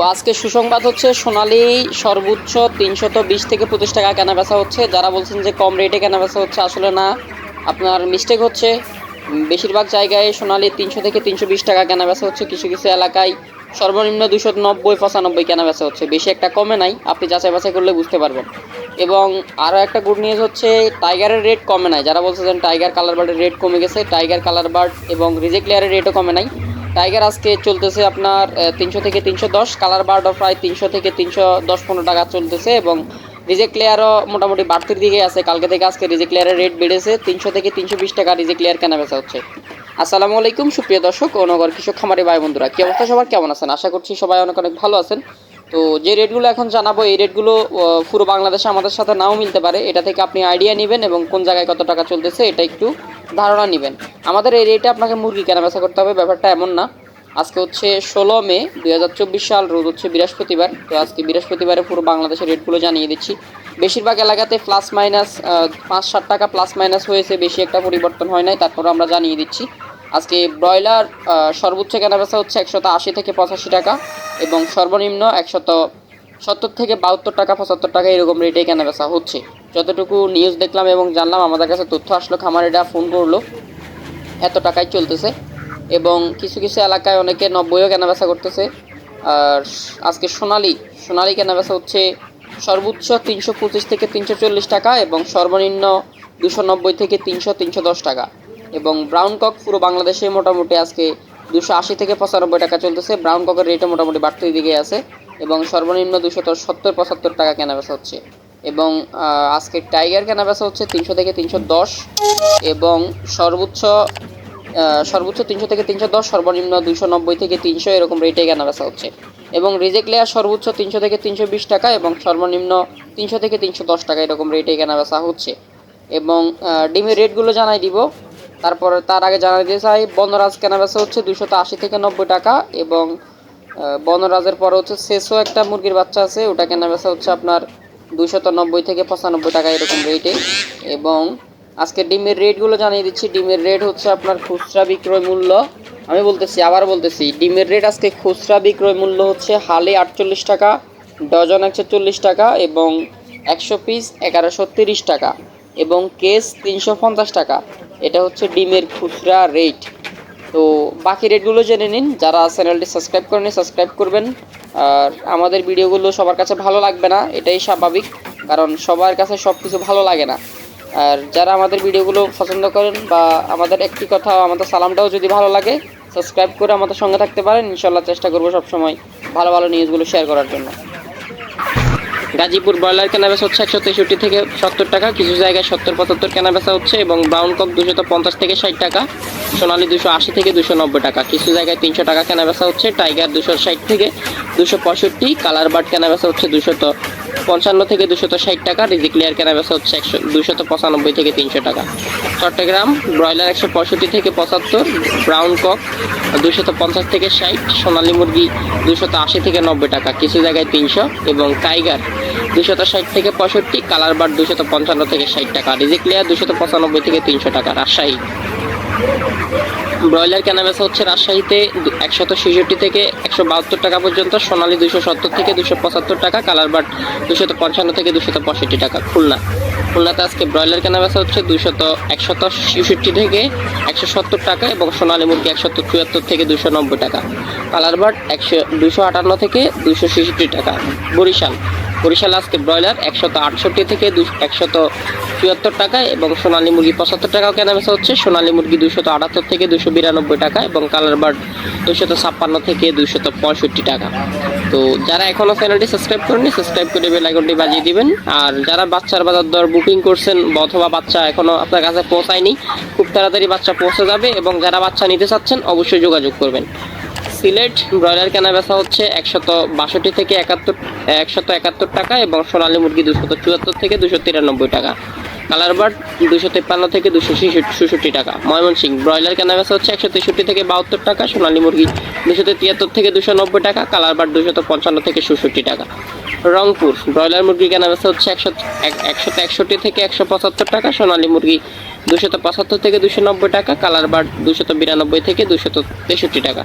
আজকে সুসংবাদ হচ্ছে, সোনালি সর্বোচ্চ তিনশত বিশ থেকে পঁচিশ টাকা কেনা বেচা হচ্ছে। যারা বলছেন যে কম রেটে কেনা বেচা হচ্ছে, আসলে না। আপনার মিস্টেক হচ্ছে। বেশিরভাগ জায়গায় সোনালি তিনশো থেকে তিনশো বিশ টাকা কেনা বেচা হচ্ছে। কিছু কিছু এলাকায় সর্বনিম্ন দুশো নব্বই, পঁচানব্বই কেনা বেচা হচ্ছে। বেশি একটা কমে নাই, আপনি যাচাই বাছাই করলে বুঝতে পারবেন। এবং আরও একটা গুড নিউজ হচ্ছে টাইগারের রেট কমে নাই। যারা বলছেন টাইগার কালার বার্ডের রেট কমে গেছে টাইগার কালার বার্ড এবং রিজেক্ট লেয়ারের রেটও কমে নাই। টাইগার আজকে চলতেছে আপনার তিনশো থেকে তিনশো দশ কালার বার্ডও প্রায় তিনশো থেকে তিনশো দশ পনেরো টাকা চলতেছে এবং রিজেক্ট লেয়ারও মোটামুটি বাড়তির দিকে আছে। কালকে থেকে আজকে রিজেক্ট লেয়ারের রেট বেড়েছে, তিনশো থেকে তিনশো বিশ টাকা রিজেক্ট লেয়ার কেনা বেচা হচ্ছে। আসসালামু আলাইকুম, সুপ্রিয় দর্শক ও নগর কৃষক খামারি ভাই বন্ধুরা, কি অবস্থা সবার? কেমন আছেন? আশা করছি সবাই অনেক অনেক ভালো আছেন। তো যে রেটগুলো এখন জানাব, এই রেটগুলো পুরো বাংলাদেশে আমাদের সাথে নাও মিলতে পারে। এটা থেকে আপনি আইডিয়া নেবেন এবং কোন জায়গায় কত টাকা চলতেছে এটা একটু ধারণা নেবেন। আমাদের এই রেটে আপনাকে মুরগি কেনা বেচা করতে হবে, ব্যাপারটা এমন না। আজকে হচ্ছে ষোলো মে দুই হাজার চব্বিশ সাল, রোজ হচ্ছে বৃহস্পতিবার। তো আজকে বৃহস্পতিবারে পুরো বাংলাদেশের রেটগুলো জানিয়ে দিচ্ছি। বেশিরভাগ এলাকাতে প্লাস মাইনাস পাঁচ ষাট টাকা প্লাস মাইনাস হয়েছে, বেশি একটা পরিবর্তন হয় নাই তারপর আমরা জানিয়ে দিচ্ছি। আজকে ব্রয়লার সর্বোচ্চ কেনাবেচা হচ্ছে একশত আশি থেকে পঁচাশি টাকা এবং সর্বনিম্ন একশত সত্তর থেকে বাহাত্তর টাকা, পঁচাত্তর টাকা এরকম রেটে কেনাবেচা হচ্ছে। যতটুকু নিউজ দেখলাম এবং জানলাম, আমাদের কাছে তথ্য আসলো, খামারিরা ফোন করল, এত টাকায় চলতেছে এবং কিছু কিছু এলাকায় অনেকে নব্বইও কেনাবেচা করতেছে। আর আজকে সোনালি সোনালি কেনাবেচা হচ্ছে সর্বোচ্চ তিনশো পঁচিশ থেকে তিনশো চল্লিশ টাকা এবং সর্বনিম্ন দুশো নব্বই থেকে তিনশো তিনশো দশ টাকা। এবং ব্রাউন কক পুরো বাংলাদেশে মোটামুটি আজকে দুশো আশি থেকে পঁচানব্বই টাকা চলতেছে। ব্রাউন ককের রেটও মোটামুটি বাড়তির দিকে আছে এবং সর্বনিম্ন দুশো সত্তর, পঁচাত্তর টাকা কেনাবেচা হচ্ছে এবং আজকে টাইগার কেনাবেচা হচ্ছে তিনশো থেকে তিনশো দশ এবং সর্বোচ্চ সর্বোচ্চ তিনশো থেকে তিনশো দশ, সর্বনিম্ন দুশো নব্বই থেকে তিনশো এরকম রেটে কেনা বেচা হচ্ছে এবং রিজেক্ট লেয়ার সর্বোচ্চ তিনশো থেকে তিনশো বিশ টাকা এবং সর্বনিম্ন তিনশো থেকে তিনশো দশ টাকা এরকম রেটে কেনা বেচা হচ্ছে এবং ডিমের রেটগুলো জানাই দিব। তারপর তার আগে জানাই দিতে চাই বনরাজ কেনা বেচা হচ্ছে দুশত আশি থেকে নব্বই টাকা এবং বনরাজের পরে হচ্ছে শেষও একটা মুরগির বাচ্চা আছে, ওটা কেনা বেচা হচ্ছে আপনার দুশত নব্বই থেকে পঁচানব্বই টাকা এরকম রেটে এবং আজকে ডিমের রেটগুলো জানিয়ে দিচ্ছি। ডিমের রেট হচ্ছে আপনার খুচরা বিক্রয় মূল্য, আমি বলতেছি, আবার বলতেছি, ডিমের রেট আজকে খুচরা বিক্রয় মূল্য হচ্ছে হালে আটচল্লিশ টাকা, ডজন একশো চল্লিশ টাকা এবং একশো পিস এগারোশো তিরিশ টাকা এবং কেস তিনশো পঞ্চাশ টাকা। এটা হচ্ছে ডিমের খুচরা রেট তো বাকি রেটগুলো জেনে নিন, যারা চ্যানেলটি সাবস্ক্রাইব করেনি সাবস্ক্রাইব করবেন। আর আমাদের ভিডিওগুলো সবার কাছে ভালো লাগবে না, এটাই স্বাভাবিক, কারণ সবার কাছে সব কিছু ভালো লাগে না। আর যারা আমাদের ভিডিওগুলো পছন্দ করেন বা আমাদের একটি কথা, আমাদের সালামটাও যদি ভালো লাগে সাবস্ক্রাইব করে আমাদের সঙ্গে থাকতে পারেন। ইনশাল্লাহ চেষ্টা করব সবসময় ভালো ভালো নিউজগুলো শেয়ার করার জন্য। গাজীপুর ব্রয়লার কেনাবেচা হচ্ছে একশো তেষট্টি থেকে সত্তর টাকা, কিছু জায়গায় সত্তর পঁচাত্তর কেনাবেচা হচ্ছে এবং ব্রাউন কক দুশো পঞ্চাশ থেকে ষাট টাকা, সোনালি দুশো আশি থেকে দুশো নব্বই টাকা। কিছু জায়গায় তিনশো টাকা কেনাবেচা হচ্ছে, টাইগার দুশো ষাট থেকে দুশো পঁয়ষট্টি, কালার বার্ড কেনাবেচা হচ্ছে দুশত পঞ্চান্ন থেকে দুশত ষাট টাকা, রিজিক লেয়ার কেনাবেচা হচ্ছে একশো, দুশত পঁচানব্বই থেকে তিনশো টাকা। চট্টগ্রাম ব্রয়লার একশো পঁয়ষট্টি থেকে পঁচাত্তর ব্রাউন কক দুশত পঞ্চাশ থেকে ষাট, সোনালী মুরগি দুশত আশি থেকে নব্বই টাকা, কিছু জায়গায় তিনশো এবং টাইগার দুশত ষাট থেকে পঁয়ষট্টি, কালার বার দুশত পঞ্চান্ন থেকে ষাট টাকা। রিজিক লেয়ার দুশত পঁচানব্বই থেকে তিনশো টাকা রাজশাহী। ব্রয়লার কেনাবেচা হচ্ছে রাজশাহীতে একশত ছেষট্টি থেকে একশো বাহাত্তর টাকা পর্যন্ত, সোনালী দুশো সত্তর থেকে দুশো পঁচাত্তর টাকা, কালার বাট দুশত পঞ্চান্ন থেকে দুশত পঁয়ষট্টি টাকা খুলনা। খুলনাতে আজকে ব্রয়লার কেনাবেচা হচ্ছে দুশত একশত ছেষট্টি থেকে একশো সত্তর টাকা এবং সোনালী মুরগি একশত চুয়াত্তর থেকে দুশো নব্বই টাকা। কালার বাট একশো দুশো আটান্ন থেকে দুশো ছেষট্টি টাকা। বরিশাল। বরিশাল আজকে ব্রয়লার একশত আটষট্টি থেকে একশত চুয়াত্তর টাকা এবং সোনালী মুরগি পঁচাত্তর টাকাও কেনা বেচা হচ্ছে। সোনালী মুরগি দুশত আটাত্তর থেকে দুশো বিরানব্বই টাকা এবং কালার বার্ড দুশত ছাপ্পান্ন থেকে দুশত পঁয়ষট্টি টাকা। তো যারা এখনও চ্যানেলটি সাবস্ক্রাইব করেনি সাবস্ক্রাইব করে বেল আইকনটি বাজিয়ে দিবেন। আর যারা বাচ্চার বাজার দর বুকিং করছেন অথবা বাচ্চা এখনও আপনার কাছে পৌঁছায়নি, খুব তাড়াতাড়ি বাচ্চা পৌঁছে যাবে এবং যারা বাচ্চা নিতে চাচ্ছেন, অবশ্যই যোগাযোগ করবেন। সিলেট ব্রয়লার কেনা বেচা হচ্ছে একশত বাষট্টি থেকে একাত্তর, একশত একাত্তর টাকা এবং সোনালী মুরগি দুশত চুয়াত্তর থেকে দুশো তিরানব্বই টাকা। কালার বার্ড দুশো তেপ্পান্ন থেকে দুশো ছেষট্টি টাকা। ময়মনসিং, ব্রয়লার কেনা বেচা হচ্ছে একশো তেষট্টি থেকে বাহাত্তর টাকা, সোনালী মুরগি দুশো তিয়াত্তর থেকে দুশো নব্বই টাকা, কালার বার্ড দুশত পঞ্চান্ন থেকে ষষট্টি টাকা। রংপুর, ব্রয়লার মুরগি কেনা বেচা হচ্ছে একশো একশত একষট্টি থেকে একশো পঁচাত্তর টাকা, সোনালী মুরগি দুশত পঁচাত্তর থেকে দুশো নব্বই টাকা, কালার বার্ড দুশত বিরানব্বই থেকে দুশত তেষট্টি টাকা।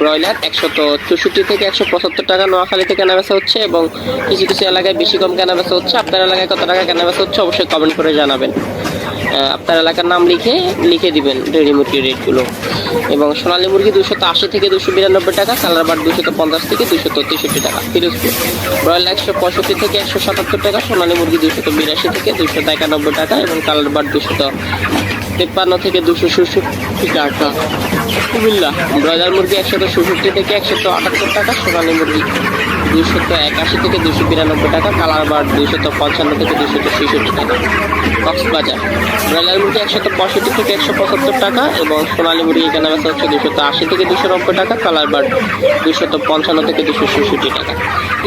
ব্রয়লার একশত চৌষট্টি থেকে একশো পঁচাত্তর টাকা নোয়াখালীতে কেনা বেচা হচ্ছে এবং কিছু কিছু এলাকায় বেশি কম কেনা বেচা হচ্ছে। আপনার এলাকায় কত টাকা কেনা বেচা হচ্ছে অবশ্যই কমেন্ট করে জানাবেন। আপনার এলাকার নাম লিখে লিখে দিবেন রেডি মুরগির রেটগুলো। এবং সোনালী মুরগি দুশত আশি থেকে দুশো বিরানব্বই টাকা, কালার বার দুশত পঞ্চাশ থেকে দুশত তেষট্টি টাকা, ফিরোজপুর। ব্রয়লার একশো পঁয়ষট্টি থেকে একশো সাতাত্তর টাকা, সোনালী মুরগি দুশত বিরাশি থেকে দুশত একানব্বই টাকা এবং কালার বার দুশত তেপ্পান্ন থেকে দুশো ষষট্টি টাকা। কুমিল্লা, ব্রয়লার মুরগি একশত ষষট্টি থেকে একশত আটাত্তর টাকা, সোনালী মুরগি। দুশত একাশি থেকে দুশো বিরানব্বই টাকা, কালার বার দুশত পঞ্চান্ন থেকে দুশত ছেষট্টি টাকা। কক্সবাজার, ব্রয়লার মুরগি একশত পঁয়ষট্টি থেকে একশো পঁচাত্তর টাকা এবং সোনালী মুরগি কেনা বেচা হচ্ছে দুশত আশি থেকে দুশো নব্বই টাকা, কালার বার দুশত পঞ্চান্ন থেকে দুশো ছেষট্টি টাকা।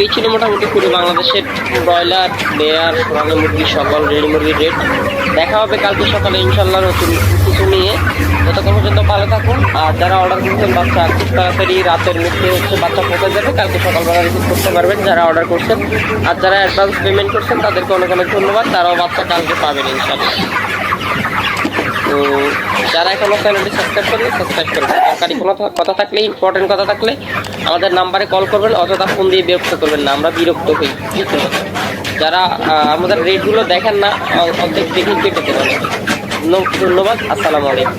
এই ছিল মোটামুটি পুরো বাংলাদেশের ব্রয়লার, বেয়ার, সোনালী মুরগি, সকল রেডি মুরগির রেট। দেখা হবে কালকে সকালে ইনশাল্লাহ নতুন কিছু নিয়ে। যতক্ষণ পর্যন্ত ভালো থাকুন। আর যারা অর্ডার করছেন, বাচ্চা খুব তাড়াতাড়ি রাতের মধ্যে হচ্ছে বাচ্চা পৌঁছে যাবে। কালকে সকালবেলা রিসিভ করতে পারবেন যারা অর্ডার করছেন। আর যারা অ্যাডভান্স পেমেন্ট করছেন, তাদেরকে অনেক অনেক ধন্যবাদ। তারাও বাচ্চা কালকে পাবেন ইনশাল্লাহ তো যারা এখনও চ্যানেলটি সাবস্ক্রাইব করবেন সাবস্ক্রাইব করবেন দরকারি কোনো কথা থাকলে ইম্পর্টেন্ট কথা থাকলে আমাদের নাম্বারে কল করবেন, অযথা ফোন দিয়ে বিরক্ত করবেন না। আমরা বিরক্ত হই বুঝতে? যারা আমাদের রেটগুলো দেখেন না অর্ধেক দেখে কেটে দেবেন ধন্যবাদ, আসসালামু আলাইকুম।